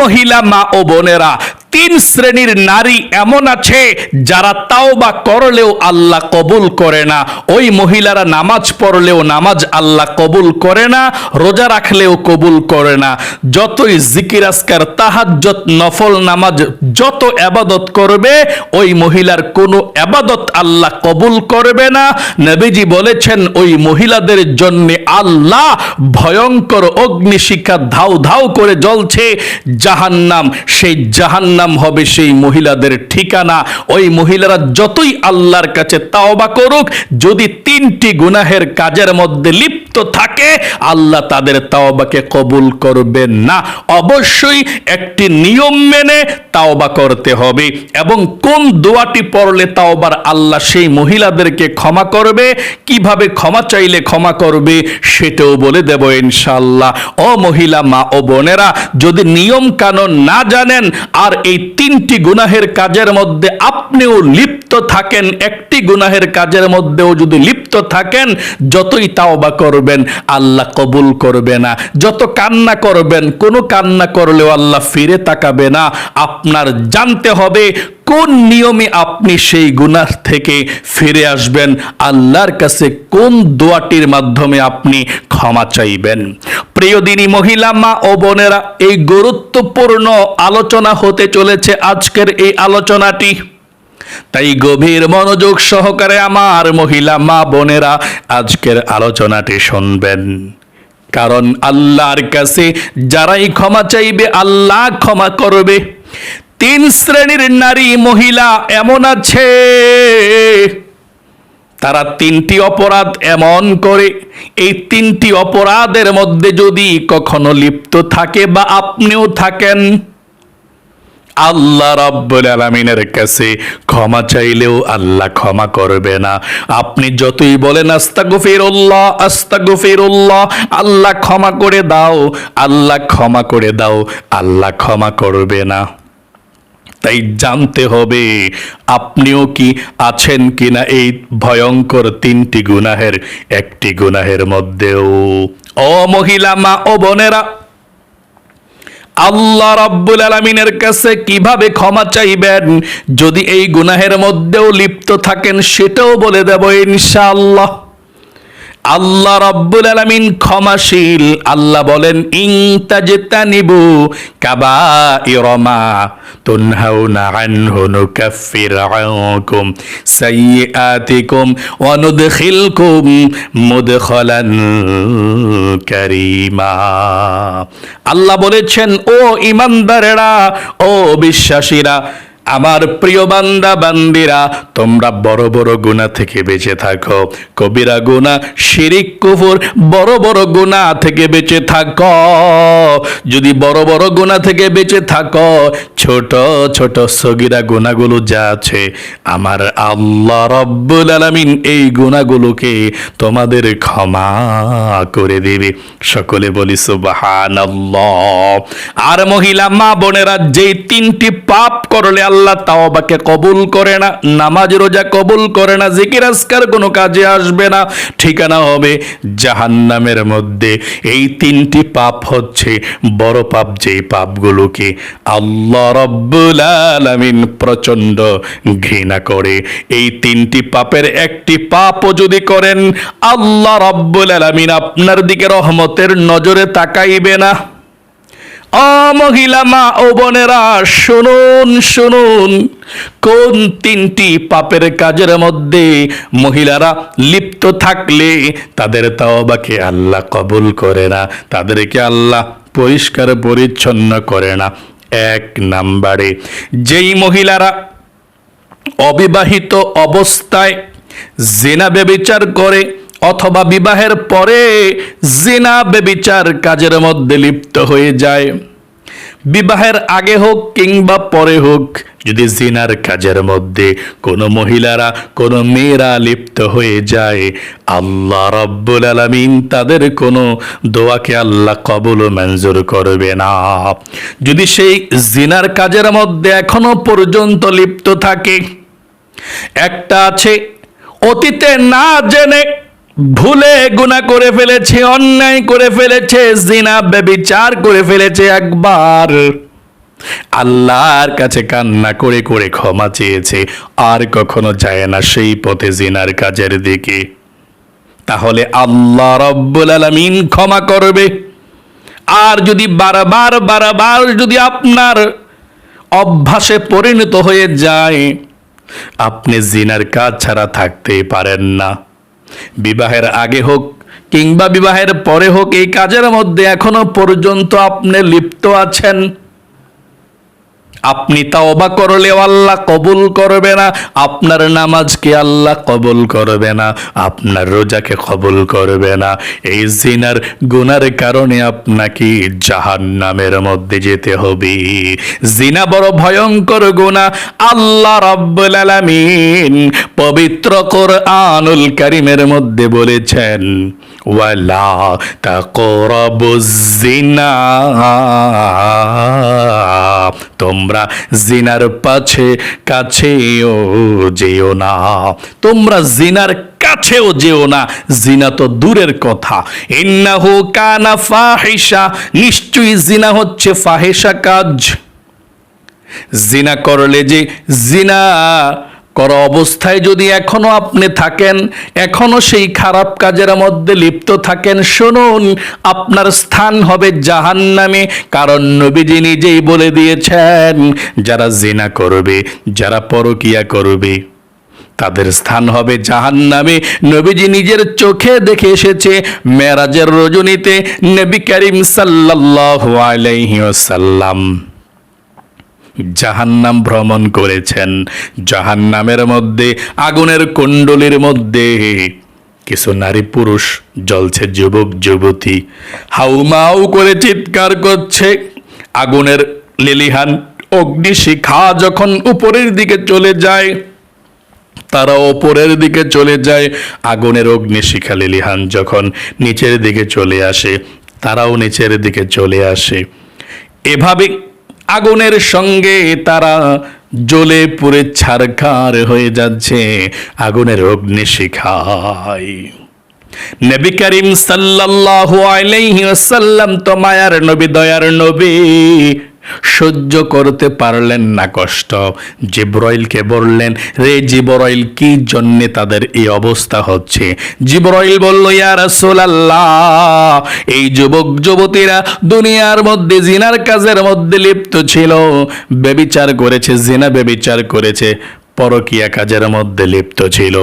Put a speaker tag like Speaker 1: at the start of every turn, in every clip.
Speaker 1: মহিলা মা ও বোনেরা তিন শ্রেণির নারী এমন আছে যারা তাওবা করলেও আল্লাহ কবুল করে না। ওই মহিলারা নামাজ পড়লেও নামাজ আল্লাহ কবুল করে না, রোজা রাখলেও কবুল করে না। যতই জিকির আসকার তাহাজ্জত নফল নামাজ যত আবাদত করবে, ওই মহিলার কোনো আবাদত আল্লাহ কবুল করবে না। নবীজি বলেছেন, ওই মহিলাদের জন্য আল্লাহ ভয়ঙ্কর অগ্নিশিখা ধাউ ধাউ করে জ্বলছে। জাহান্নাম, সেই জাহান্নাম হবে সেই মহিলাদের ঠিকানা। ওই মহিলারা যতই আল্লাহর কাছে তাওবা করুক, যদি তিনটি গুনাহের কাজের মধ্যে লিপ্ত থাকে, আল্লাহ তাদের তাওবাকে কবুল করবেন না। অবশ্যই একটি নিয়ম মেনে তাওবা করতে হবে এবং কোন দোয়াটি পড়লে তাওবার আল্লাহ সেই মহিলাদেরকে ক্ষমা করবে, কীভাবে ক্ষমা চাইলে ক্ষমা করবে সেটাও বলে দেব ইনশাল্লাহ ও মহিলা, মা ও বোনেরা, যদি নিয়ম কানুন না জানেন আর এই তিনটি গুনাহের কাজের মধ্যে আপনিও লিপ্ত থাকেন, একটি গুনাহের কাজের মধ্যেও যদি লিপ্ত থাকেন, যতই তাওবা করবেন আল্লাহ কবুল করবে না। যত কান্না করবেন, কোনো কান্না করলেও আল্লাহ ফিরে তাকাবে না। আপনার জানতে হবে কোন নিয়মে আপনি সেই গুনাহ থেকে ফিরে আসবেন। আল্লাহর কাছে কোন দোয়াটির মাধ্যমে আপনি ক্ষমা চাইবেন। প্রিয় দিনী মহিলা, মা ও বোনেরা, এই গুরুত্বপূর্ণ আলোচনা হতে চলেছে আজকের এই আলোচনাটি। তাই গভীর মনোযোগ সহকারে আমার মহিলা মা বোনেরা আজকের আলোচনাটি শুনবেন। কারণ আল্লাহর কাছে যারাই ক্ষমা চাইবে, আল্লাহ ক্ষমা করবে। তিন শ্রেণির নারী মহিলা এমন আছে, তারা তিনটি অপরাধ এমন করে, এই তিনটি অপরাধের মধ্যে যদি কখনো লিপ্ত থাকে বা আপনিও থাকেন আল্লাহ রাব্বুল আলামিনের কাছে ক্ষমা চাইলেও আল্লাহ ক্ষমা করবে না। আপনি যতই বলেন, আস্তাগফিরুল্লাহ আস্তাগফিরুল্লাহ, আল্লাহ ক্ষমা করে দাও, আল্লাহ ক্ষমা করে দাও, আল্লাহ ক্ষমা করবে না। তাই জানতে হবে, আপনিও কি আছেন কিনা এই ভয়ঙ্কর তিনটি গুনাহের? একটি গুনাহের মধ্যেও। ও মহিলা, মা, ও বোনেরা আল্লাহ রাব্বুল আলামিনের কাছে কীভাবে ক্ষমা চাইবেন? যদি এই গুনাহের মধ্যেও লিপ্ত থাকেন, সেটাও বলে দেব ইনশাআল্লাহ। আল্লাহ রাব্বুল আলামিন ক্ষমাশীল। আল্লাহ বলেন ইন তাজতানিবু কাবাইরমা তুনহাউনা আনহু নুকাফির আনকুম সাইয়্যাতিকুম ওয়া মুদখালান কারীমা। আল্লাহ বলেছেন, ও ইমানদারেরা, ও বিশ্বাসীরা আমার প্রিয় বান্দা, বান্দিরা, তোমরা বড় বড় গুণা থেকে বেঁচে থাকো। কবিরা গুণা শিরিক, কুফুর, বড় বড় গুণা থেকে বেঁচে থাকো। যদি বড় বড় গুণা থেকে বেঁচে থাকো, ছোট ছোট সগিরা গুণাগুলো যা আছে, আমার আল্লাহ রব্বুল আলামিন এই গুণাগুলোকে তোমাদের ক্ষমা করে দেবে। সকলে বলি, সুবহানাল্লাহ। আর মহিলা মা বোনেরা যেই তিনটি পাপ করলে আল্লাহ তাওবাকে কবুল করে না, নামাজ রোজা কবুল করে না, জিকির আজকার কোনো কাজে আসবে না, ঠিকানা হবে জাহান্নামের মধ্যে। এই তিনটি পাপ হচ্ছে বড় পাপ যেই পাপগুলোকে আল্লাহ রব্বুল আলামিন প্রচণ্ড ঘৃণা করে। এই তিনটি পাপের একটি পাপও যদি করেন, আল্লাহ রব্বুল আলামিন আপনার দিকে রহমতের নজরে তাকাইবে না। অ মহিলা মা ও বোনেরা, শুনুন শুনুন। কোন তিনটি পাপের কাজের মধ্যে মহিলারা লিপ্ত থাকলে তাদের তাওবাকে আল্লাহ কবুল করে না, তাদেরকে আল্লাহ পরিষ্কার পরিচ্ছন্ন করে না? এক নাম্বারে, যেই মহিলারা অবিবাহিত অবস্থায় জেনা বেবিচার করে অথবা বিবাহের পরে জেনা, বেবিচার কাজের মধ্যে লিপ্ত হয়ে যায়। বিবাহের আগে হোক কিংবা পরে হোক, যদি জিনার কাজের মধ্যে কোনো মহিলারা, কোনো মেয়েরা লিপ্ত হয়ে যায়, আল্লাহ রব্বুল আলামিন তাদের কোনো দোয়াকে আল্লাহ কবুল মঞ্জুর করবে না। যদি সেই জিনার কাজের মধ্যে এখনও পর্যন্ত লিপ্ত থাকে, একটা আছে, অতীতে না জেনে ভুলে গুনাহ করে ফেলেছে, অন্যায় করে ফেলেছে, জিনা বেবিচার করে ফেলেছে একবার। আল্লাহর কাছে কান্না করে করে ক্ষমা চেয়েছে, আর কখনো যায় না সেই পথে জিনার কাজের দিকে। তাহলে আল্লাহ রব্বুল আলামিন ক্ষমা করবে। আর যদি বারবার বারবার যদি আপনার অভ্যাসে পরিণত হয়ে যায়, আপনি জিনার কাজ ছাড়া থাকতে পারেন না। বিবাহের আগে হোক কিংবা বিবাহের পরে হোক, এই কাজের মধ্যে এখনও পর্যন্ত আপনি লিপ্ত আছেন। আপনি তা তাওবা করলেও আল্লাহ কবুল করবে না, আপনার নামাজকে আল্লাহ কবুল করবে না, আপনার রোজাকে কবুল করবে না। এই জিনার গুনার কারণে আপনাকে জাহান নামের মধ্যে যেতে হবে। জিনা বড় ভয়ঙ্কর গুনাহ, আল্লাহ রাব্বুল আলামিন পবিত্র কোরআনুল কারীমের মধ্যে বলেছেন ওয়ালা তাকরাবুজ জিনা তোমরা জিনার পাছে কাছেও যেও না। তোমরা জিনার কাছেও যেও না। জিনা তো দূরের কথা। ইন্নাহু কানা ফাহিশা। নিশ্চয়ই জিনা হচ্ছে ফাহিশা কাজ। জিনা করলে যে জিনা করা অবস্থায় যদি এখনও আপনি থাকেন, এখনও সেই খারাপ কাজের মধ্যে লিপ্ত থাকেন, শুনুন, আপনার স্থান হবে জাহান্নামে। কারণ নবীজি নিজেই বলে দিয়েছেন, যারা জিনা করবে, যারা পরকিয়া করবে, তাদের স্থান হবে জাহান্নামে। নবীজি নিজের চোখে দেখে এসেছে মেরাজের রজনীতে নবী করিম সাল্লাল্লাহু আলাইহি জাহান্নাম ভ্রমণ করেছেন। জাহান্নামের মধ্যে, আগুনের কুণ্ডলীর মধ্যে। কিছু নারী পুরুষ জ্বলছে যুবক, যুবতী। হাউমাউ করে চিৎকার করছে। আগুনের লিলিহান অগ্নিশিখা যখন উপরের দিকে চলে যায়, তারা ওপরের দিকে চলে যায়। আগুনের অগ্নিশিখা লিলিহান যখন নিচের দিকে চলে আসে, তারাও নিচের দিকে চলে আসে। এভাবে আগুনের সঙ্গে তারা জ্বলে পুড়ে ছারখার হয়ে যাচ্ছে আগুনের অগ্নি শিখায়। নবী করিম সাল্লাল্লাহু আলাইহি ওয়াসাল্লাম তো মায়ার নবী, দয়ার নবী। সহ্য করতে পারলেন না কষ্ট। জিব্রাইলকে বললেন, রে জিব্রয়েল কি জন্যে তাদের এই অবস্থা হচ্ছে? জিব্রয়েল বলল, ইয়া রাসূলুল্লাহ, এই যুবক যুবতীরা দুনিয়ার মধ্যে জিনার কাজের মধ্যে লিপ্ত ছিল। বেবিচার করেছে, জিনা বেবিচার করেছে। পরকিয়া কাজের মধ্যে লিপ্ত ছিল।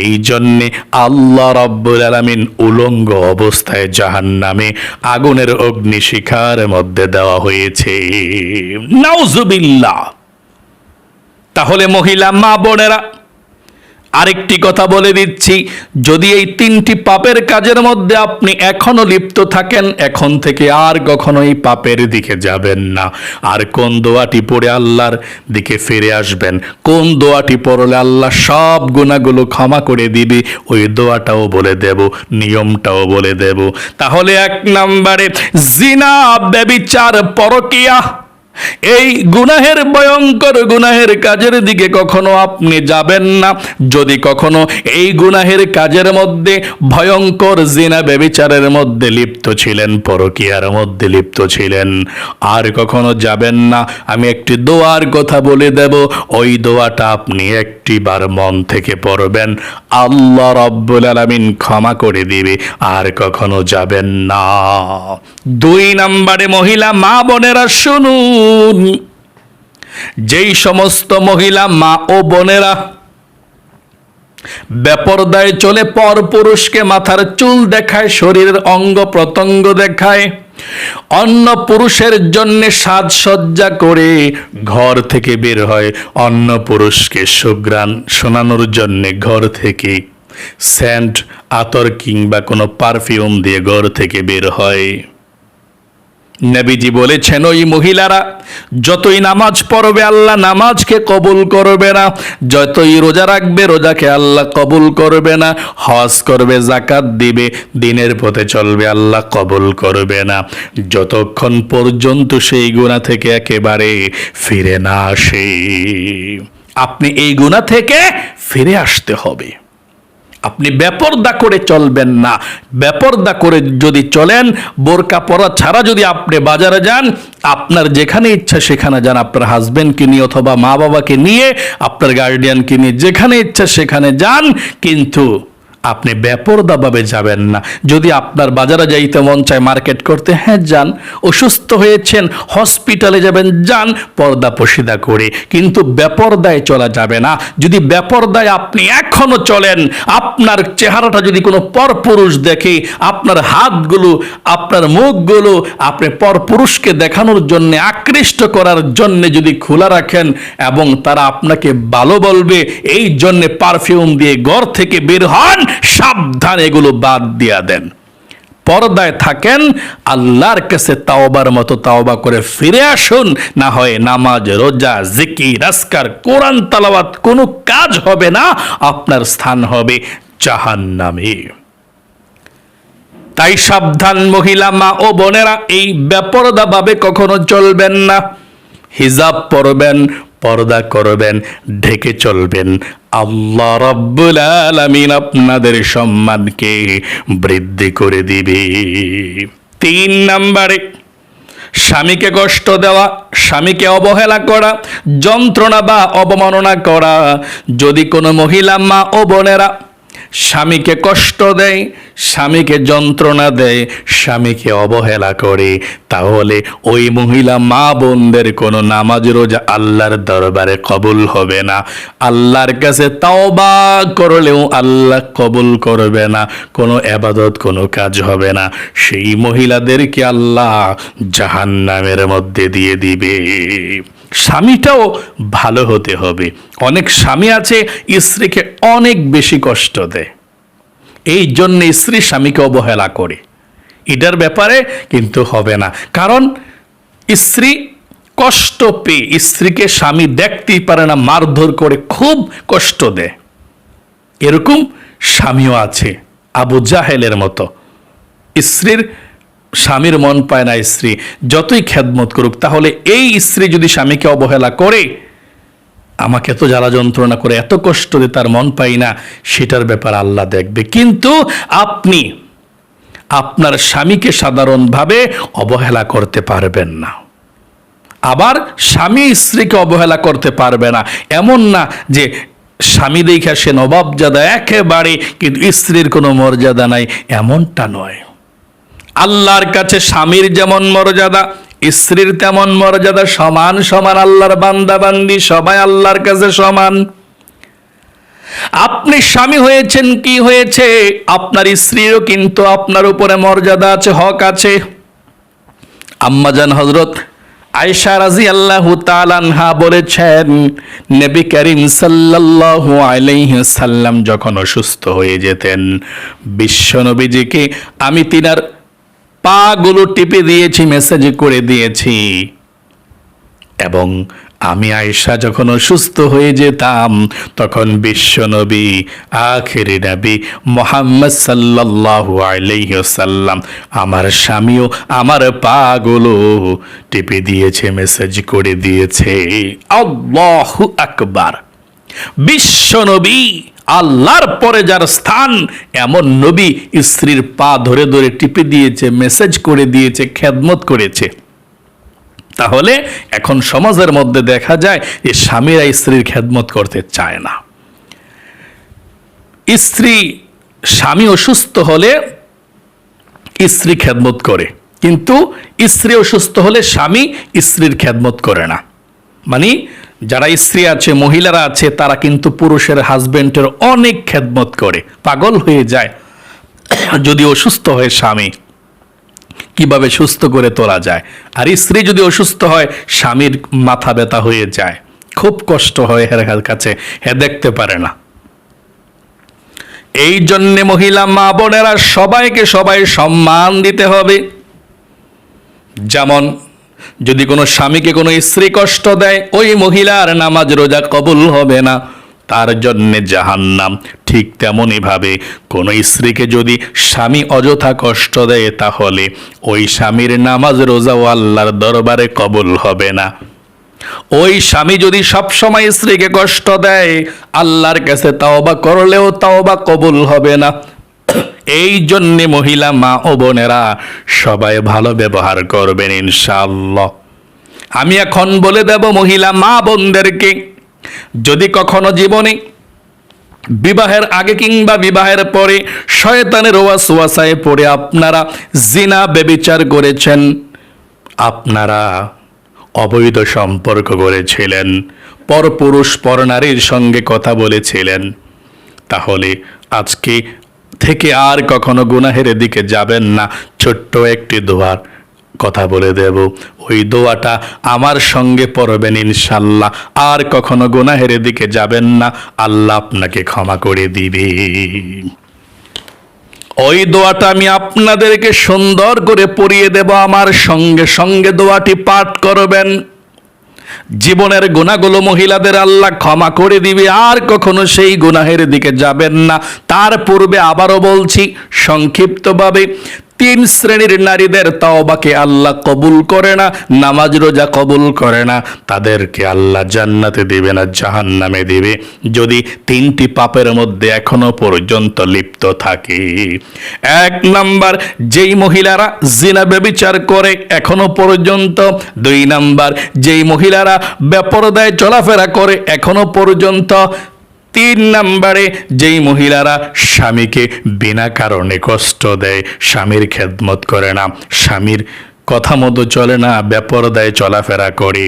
Speaker 1: এই জন্যে আল্লাহ রব্বুল আলমিন উলঙ্গ অবস্থায় জাহান নামে আগুনের অগ্নিশিখার মধ্যে দেওয়া হয়েছে। নাউজুবিল্লাহ। তাহলে মহিলা মা বোনেরা আরেকটি কথা বলে দিচ্ছি, যদি এই তিনটি পাপের কাজের মধ্যে আপনি এখনও লিপ্ত থাকেন, এখন থেকে আর কখনো এই পাপের দিকে যাবেন না। আর কোন দোয়াটি পড়ে আল্লাহর দিকে ফিরে আসবেন? কোন দোয়াটি পড়লে আল্লাহ সব গুণাগুলো ক্ষমা করে দিবে? ওই দোয়াটাও বলে দেব, নিয়মটাও বলে দেব। তাহলে এক নম্বরে, জিনা, ব্যবিচার, পরকিয়া এই গুনাহের ভয়ঙ্কর গুনাহের কাজের দিকে কখনো আপনি যাবেন না। যদি কখনো এই গুনাহের কাজের মধ্যে ভয়ঙ্কর জিনা বেবিচারের মধ্যে লিপ্ত ছিলেন, পরকিয়ার মধ্যে লিপ্ত ছিলেন, আর কখনো যাবেন না। আমি একটি দোয়ার কথা বলে দেব, ওই দোয়াটা আপনি একটিবার মন থেকে পড়বেন। আল্লাহ রব্বুল আলামিন ক্ষমা করে দিবে, আর কখনো যাবেন না। দুই নম্বরে মহিলা মা বোনেরা শুনুন। যেই সমস্ত মহিলা মা ও বোনেরা বেপরদায় চলে পর পুরুষকে মাথার চুল দেখায়, শরীরের অঙ্গ প্রত্যঙ্গ দেখায়, অন্য পুরুষের জন্য সাজসজ্জা করে ঘর থেকে বের হয়। অন্য পুরুষকে সুগ্রাণ শোনানোর জন্য ঘর থেকে স্যান্ড আতর কিংবা কোনো পারফিউম দিয়ে ঘর থেকে বের হয়। নবীজি বলেছেন, ওই মহিলারা যতই নামাজ পড়বে, আল্লাহ নামাজকে কবুল করবে না। যতই রোজা রাখবে, রোজাকে আল্লাহ কবুল করবে না। হজ করবে জাকাত দিবে, দিনের পথে চলবে, আল্লাহ কবুল করবে না। যতক্ষণ পর্যন্ত সেই গুণা থেকে একেবারে ফিরে না আসে, আপনি এই গুণা থেকে ফিরে আসতে হবে। আপনি বেপরদা করে চলবেন না। বেপরদা করে যদি চলেন, বোরকা পরা ছাড়া যদি আপনি বাজারে যান, আপনার যেখানে ইচ্ছা সেখানে যান। আপনার হাজব্যান্ডকে নিয়ে অথবা মা বাবাকে নিয়ে, আপনার গার্ডিয়ানকে নিয়ে যেখানে ইচ্ছা সেখানে যান, কিন্তু আপনি বেপরদাভাবে যাবেন না। যদি আপনার বাজারে যাইতে মন চায় মার্কেট করতে হ্যাঁ যান। অসুস্থ হয়েছেন, হসপিটালে যাবেন, যান, পর্দা পশিদা করে। কিন্তু বেপরদায় চলা যাবে না। যদি বেপরদায় আপনি এখনও চলেন, আপনার চেহারাটা যদি কোনো পরপুরুষ দেখে, আপনার হাতগুলো, আপনার মুখগুলো আপনি পরপুরুষকে দেখানোর জন্য, আকৃষ্ট করার জন্য যদি খোলা রাখেন এবং তারা আপনাকে ভালো বলবে, এই জন্যে পারফিউম দিয়ে ঘর থেকে বের হন সাবধান এগুলো বাদ দিয়া দেন। পর্দায় থাকেন, আল্লাহর কাছে তাওবার মতো তাওবা করে ফিরে আসুন, না হয় নামাজ, রোজা জিকি রাস্কার কোরআন, তালাওয়াত কোনো কাজ হবে না, আপনার স্থান হবে জাহান্নামে। তাই সাবধান মহিলা, মা ও বোনেরা, এই বেপরদা ভাবে কখনো চলবেন না। হিজাব পরবেন পর্দা করবেন, ঢেকে চলবেন। আল্লাহ রব্বুল আলমিন আপনাদের সম্মানকে বৃদ্ধি করে দিবে। তিন নম্বরে, স্বামীকে কষ্ট দেওয়া, স্বামীকে অবহেলা করা, যন্ত্রণা বা অবমাননা করা। যদি কোনো মহিলা মা ও বোনেরা স্বামীকে কষ্ট দেয়, স্বামীকে যন্ত্রণা দেয়, স্বামীকে অবহেলা করে। তাহলে ওই মহিলা মা বোনদের কোনো নামাজ রোজা আল্লাহর দরবারে কবুল হবে না। আল্লাহর কাছে তাওবা করলেও আল্লাহ কবুল করবে না। কোনো এবাদত কোনো কাজ হবে না। সেই মহিলাদেরকে আল্লাহ জাহান্নামের মধ্যে দিয়ে দিবে। স্বামীটাও ভালো হতে হবে। অনেক স্বামী আছে, স্ত্রীকে অনেক বেশি কষ্ট দেয়। এই জন্য স্ত্রী স্বামীকে অবহেলা করে। এটার ব্যাপারে কিন্তু হবে না। কারণ স্ত্রী কষ্ট পেয়ে, স্ত্রীকে স্বামী দেখতেই পারে না, মারধর করে খুব কষ্ট দেয়। এরকম স্বামীও আছে, আবু জাহেলের মতো। স্ত্রীর স্বামীর মন পায় না স্ত্রী, যতই খেদমত করুক, তাহলে এই স্ত্রী যদি স্বামীকে অবহেলা করে, আমাকে এত জ্বালা যন্ত্রণা করে, এত কষ্ট দিয়ে তার মন পাই না, সেটার ব্যাপার আল্লাহ দেখবে। কিন্তু আপনি আপনার স্বামীকে সাধারণভাবে অবহেলা করতে পারবেন না। আবার স্বামী স্ত্রীকে অবহেলা করতে পারবে না। এমন না যে স্বামী দেখা সে নবাবজাদা একেবারে, কিন্তু স্ত্রীর কোনো মর্যাদা নাই, এমনটা নয়। আল্লাহর কাছে স্বামীর যেমন মর্যাদা, স্ত্রীর তেমন মর্যাদা, সমান সমান আল্লাহর বান্দা বান্দি সবাই আল্লাহর কাছে সমান। আপনি স্বামী হয়েছেন, কি হয়েছে? আপনার স্ত্রীরও কিন্তু আপনার উপরে মর্যাদা আছে, হক আছে। আম্মাজান হজরত আয়সা রাজি আল্লাহ তালানহা বলেছেন, নবী করিম আলাইহি সাল্লাম যখন অসুস্থ হয়ে যেতেন বিশ্ব নবীজিকে আমি তিনার পাগুলো টিপে দিয়েছি মেসেজ করে দিয়েছি। এবং আমি আয়েশা যখন অসুস্থ হয়ে যেতাম, তখন বিশ্বনবী আখেরি নবী মোহাম্মদ সাল্লাল্লাহু আলাইহি সাল্লাম আমার স্বামীও আমার পাগুলো টিপে দিয়েছে মেসেজ করে দিয়েছে। আকবার। বিশ্বনবী আল্লাহর পরে যার স্থান, এমন নবী স্ত্রীর পা ধরে ধরে টিপে দিয়েছে মেসেজ করে দিয়েছে, খেদমত করেছে। তাহলে এখন সমাজের মধ্যে দেখা যায় যে স্বামীরা স্ত্রীর খেদমত করতে চায় না। স্ত্রী, স্বামী অসুস্থ হলে স্ত্রী খেদমত করে। কিন্তু স্ত্রী অসুস্থ হলে স্বামী স্ত্রীর খেদমত করে না। মানে যারা স্ত্রী আছে, মহিলারা আছে, তারা কিন্তু পুরুষের হাজবেন্ডের অনেক খেদমত করে। পাগল হয়ে যায়। যদি অসুস্থ হয় স্বামী, কীভাবে সুস্থ করে তোলা যায়? আর স্ত্রী যদি অসুস্থ হয়, স্বামীর মাথা ব্যথা হয়ে যায়। খুব কষ্ট হয় হের কাছে হে দেখতে পারে না। এই জন্যে মহিলা মা বোনেরা সবাইকে সবাই সম্মান দিতে হবে। যেমন যদি কোনো স্বামীকে কোনো স্ত্রী কষ্ট দেয়, ওই মহিলার নামাজ রোজা কবুল হবে না। তার জন্যে জাহান্নাম। ঠিক তেমনই ভাবে কোনো স্ত্রীকে যদি স্বামী অযথা কষ্ট দেয়, তাহলে ওই স্বামীর নামাজ রোজাও আল্লাহর দরবারে কবুল হবে না। ওই স্বামী যদি সবসময় স্ত্রীকে কষ্ট দেয়, আল্লাহর কাছে তাওবা করলেও তাওবা কবুল হবে না। এই জন্যে মহিলা মা ও বোনেরা সবাই ভালো ব্যবহার করবেন ইনশাআল্লাহ। আমি এখন বলে দেব মহিলা মা বোনদেরকে, যদি কখনো জীবনে বিবাহের আগে কিংবা বিবাহের পরে শয়তানের ওয়াসওয়াসায় পড়ে আপনারা জিনা বেবিচার করেছেন, আপনারা অবৈধ সম্পর্ক করেছিলেন, পরপুরুষ পরনারীর সঙ্গে কথা বলেছিলেন, তাহলে আজকে থেকে আর কখনো গুনাহের দিকে যাবেন না। ছোট্ট একটি দোয়ার কথা বলে দেব। ওই দোয়াটা আমার সঙ্গে পড়বেন ইনশাল্লাহ। আর কখনো গুনাহের দিকে যাবেন না। আল্লাহ আপনাকে ক্ষমা করে দিবে। ওই দোয়াটা আমি আপনাদেরকে সুন্দর করে পড়িয়ে দেব। আমার সঙ্গে সঙ্গে দোয়াটি পাঠ করবেন। জীবনের গুণাগুলো মহিলাদের আল্লাহ ক্ষমা করে দিবে, আর কখনো সেই গুনাহের দিকে যাবেন না। তার পূর্বে আবারও বলছি, সংক্ষিপ্তভাবে তিন শ্রেণির নারীদের তাওবাকে আল্লাহ কবুল করে না, নামাজ রোজা কবুল করে না। তাদেরকে আল্লাহ জান্নাতে দিবে না, জাহান্নামে দিবে। যদি তিনটি পাপের মধ্যে এখনও পর্যন্ত লিপ্ত থাকে। এক নাম্বার, যেই মহিলারা জিনা ব্যবিচার করে এখনও পর্যন্ত। দুই নাম্বার, যেই মহিলারা বেপরদায় চলাফেরা করে এখনও পর্যন্ত। তিন নম্বরে যেই মহিলারা স্বামীকে বিনা কারণে কষ্ট দেয়, স্বামীর খেদমত করে না, স্বামীর কথা মতো চলে না, বেপরদায় চলাফেরা করে,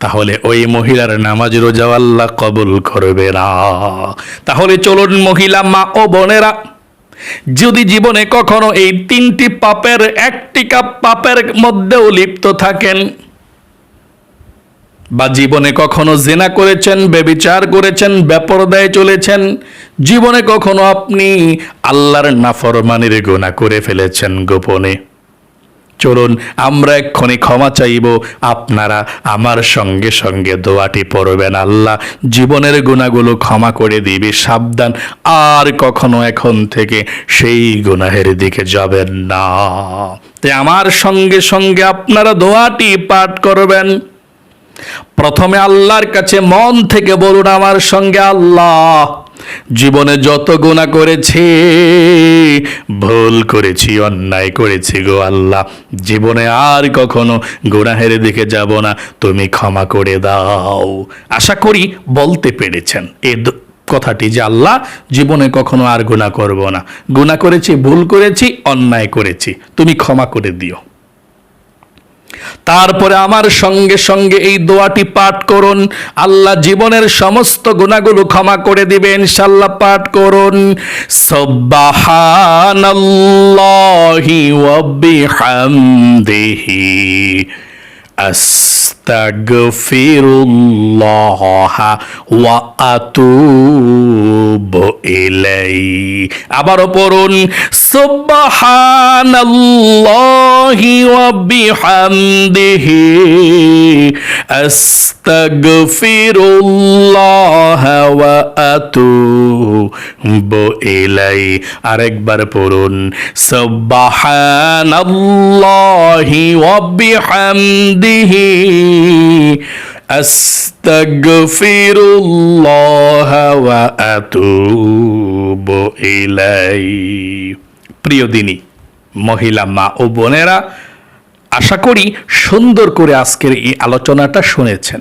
Speaker 1: তাহলে ওই মহিলার নামাজ রোজা আল্লাহ কবুল করবে না। তাহলে চলুন মহিলা মা ও বোনেরা, যদি জীবনে কখনো এই তিনটি পাপের একটি কাপ পাপের মধ্যেও লিপ্ত থাকেন বা জীবনে কখনো জেনা করেছেন বেবিচার করেছেন ব্যাপরদায় চলেছেন, জীবনে কখনো আপনি আল্লাহর নাফরমানির গোনা করে ফেলেছেন গোপনে। চলুন, আমরা এক্ষণে ক্ষমা চাইব, আপনারা আমার সঙ্গে সঙ্গে দোয়াটি পড়বেন। আল্লাহ জীবনের গুণাগুলো ক্ষমা করে দিবে, সাবধান, আর কখনো এখন থেকে সেই গুনাহের দিকে যাবেন না। তাই আমার সঙ্গে সঙ্গে আপনারা দোয়াটি পাঠ করবেন। প্রথমে আল্লাহর কাছে মন থেকে বলুন আমার সঙ্গে আল্লাহ। জীবনে যত গুণা করেছি, ভুল করেছি, অন্যায় করেছি গো আল্লাহ। জীবনে আর কখনো গুনাহের দিকে যাব না, তুমি ক্ষমা করে দাও। আশা করি বলতে পেরেছেন এ কথাটি যে আল্লাহ, জীবনে কখনো আর গুণা করব না। গুণা করেছি, ভুল করেছি, অন্যায় করেছি, তুমি ক্ষমা করে দিও। তারপরে আমার সঙ্গে সঙ্গে এই দোয়াটি পাঠ করুন। আল্লাহ জীবনের সমস্ত গুণাগুলো ক্ষমা করে দিবে ইনশাল্লাহ পাঠ করুন। সব্বাহানাল্লাহি ওয়া বিহামদিহি। আস্তাগফিরুল্লাহ ওয়া আতুবু ইলাই। আবারও পড়ুন, সুবহানাল্লাহি ওয়া বিহামদিহি আস্তাগফিরুল্লাহ ওয়া আতুবু ইলাই। আরেকবার পড়ুন, সুবহানাল্লাহি ওয়া বিহামদিহি ইলাই প্রিয় দিনী, মহিলা মা ও বোনেরা, আশা করি সুন্দর করে আজকের এই আলোচনাটা শুনেছেন।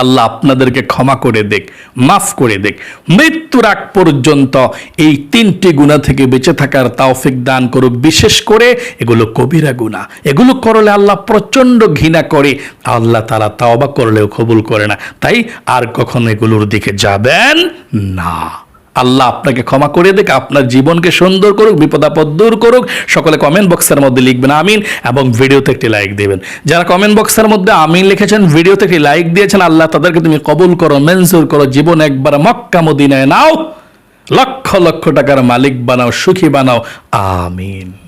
Speaker 1: আল্লাহ আপনাদেরকে ক্ষমা করে দেখ, মাফ করে দেখ। মৃত্যুর আগ পর্যন্ত এই তিনটি গুণা থেকে বেঁচে থাকার তাওফিক দান করুক। বিশেষ করে এগুলো কবিরা গুণা। এগুলো করলে আল্লাহ প্রচণ্ড ঘৃণা করে। আল্লাহ তারা তাওবা করলেও কবুল করে না। তাই আর কখনো এগুলোর দিকে যাবেন না। আল্লাহ আপনাকে ক্ষমা করে দেখ আপনার জীবনকে সুন্দর করুক বিপদাপদ দূর করুক। সকলে কমেন্ট বক্সের মধ্যে লিখবেন আমিন এবং ভিডিওতে একটি লাইক দেবেন। যারা কমেন্ট বক্সের মধ্যে আমিন লিখেছেন ভিডিওতে একটি লাইক দিয়েছেন, আল্লাহ তাদেরকে তুমি কবুল করো মেনজুর করো, জীবন একবার মক্কা মদিনায় নাও। লক্ষ লক্ষ টাকার মালিক বানাও, সুখী বানাও। আমিন।